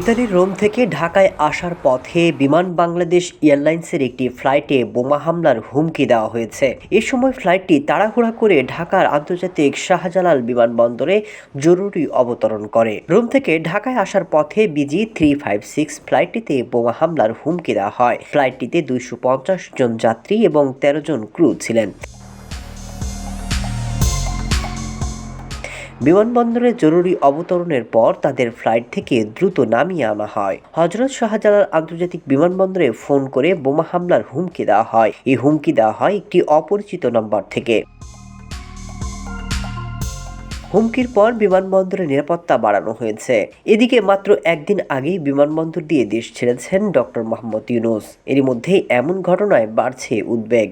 ইতালির রোম থেকে ঢাকায় আসার পথে বিমান বাংলাদেশ এয়ারলাইন্সের একটি ফ্লাইটে বোমা হামলার হুমকি দেওয়া হয়েছে। এ সময় ফ্লাইটটি তাড়াহুড়া করে ঢাকার আন্তর্জাতিক শাহজালাল বিমানবন্দরে জরুরি অবতরণ করে। রোম থেকে ঢাকায় আসার পথে বিজি থ্রি ফাইভ সিক্স ফ্লাইটটিতে বোমা হামলার হুমকি দেওয়া হয়। ফ্লাইটটিতে দুইশো পঞ্চাশ জন যাত্রী এবং তেরো জন ক্রু ছিলেন। বিমানবন্দরে জরুরি অবতরণের পর তাদের ফ্লাইট থেকে দ্রুত নামিয়ে আনা হয়। হজরত শাহজালাল আন্তর্জাতিক বিমানবন্দরে ফোন করে বোমা হামলার হুমকি দেওয়া হয়। এই হুমকি দেওয়া হয় একটি অপরিচিত নম্বর থেকে। হুমকির পর বিমানবন্দরে নিরাপত্তা বাড়ানো হয়েছে। এদিকে মাত্র একদিন আগেই বিমানবন্দর দিয়ে দেশ ছেড়েছেন ডক্টর মোহাম্মদ ইউনুস। এরই মধ্যেই এমন ঘটনায় বাড়ছে উদ্বেগ।